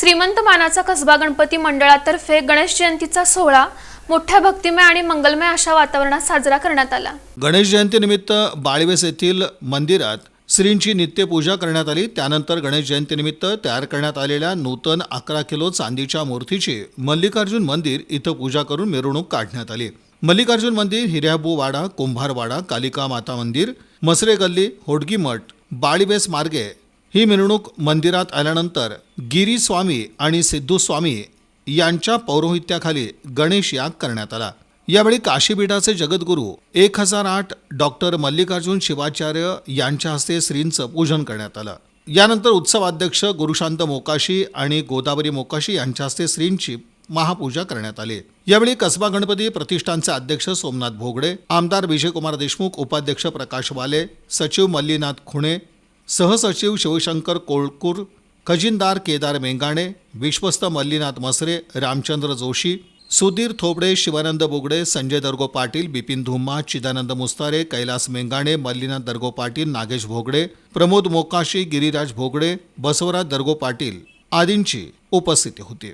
श्रीमंत मानाचा कसबा गणपती मंडळातर्फे गणेश जयंतीचा सोहळा मोठ्या भक्तिमय आणि मंगलमय अशा वातावरणात साजरा करण्यात आला. गणेश जयंतीनिमित्त बाळवेस येथील मंदिरात श्रींची नित्यपूजा करण्यात आली. त्यानंतर गणेश जयंतीनिमित्त तयार करण्यात आलेल्या नूतन अकरा किलो चांदीच्या मूर्तीची मल्लिकार्जुन मंदिर इथं पूजा करून मिरवणूक काढण्यात आली. मल्लिकार्जुन मंदिर हिर्याबू वाडा कुंभारवाडा कालिका माता मंदिर मसरे गल्ली होडगी मठ बाळीबेस मार्गे ही मिरवणूक मंदिरात आल्यानंतर गिरी स्वामी आणि सिद्धू स्वामी यांच्या पौरोहित्याखाली गणेश याग करण्यात आला. यावेळी काशीपीठाचे जगद्गुरू एक हजार आठ डॉक्टर मल्लिकार्जुन शिवाचार्य यांच्या हस्ते श्रींचं पूजन करण्यात आलं. यानंतर उत्सवाध्यक्ष गुरुशांत मोकाशी आणि गोदावरी मोकाशी यांच्या हस्ते श्रींची महापूजा करण्यात आली. यावेळी कसबा गणपती प्रतिष्ठानचे अध्यक्ष सोमनाथ भोगडे आमदार विजयकुमार देशमुख उपाध्यक्ष प्रकाश वाले सचिव मल्लीनाथ खुणे सहसचिव शिवशंकर कोळकूर खजिनदार केदार मेंगाणे विश्वस्त मल्लीनाथ मसरे रामचंद्र जोशी सुधीर थोबडे शिवानंद बोगडे संजय दर्गो पाटील बिपिन धुम्मा चिदानंद मुस्तारे कैलास मेंगाणे मल्लीनाथ दर्गो पाटील नागेश भोगडे प्रमोद मोकाशी गिरीराज भोगडे बसवराज दर्गो पाटील आदींची उपस्थिती होती.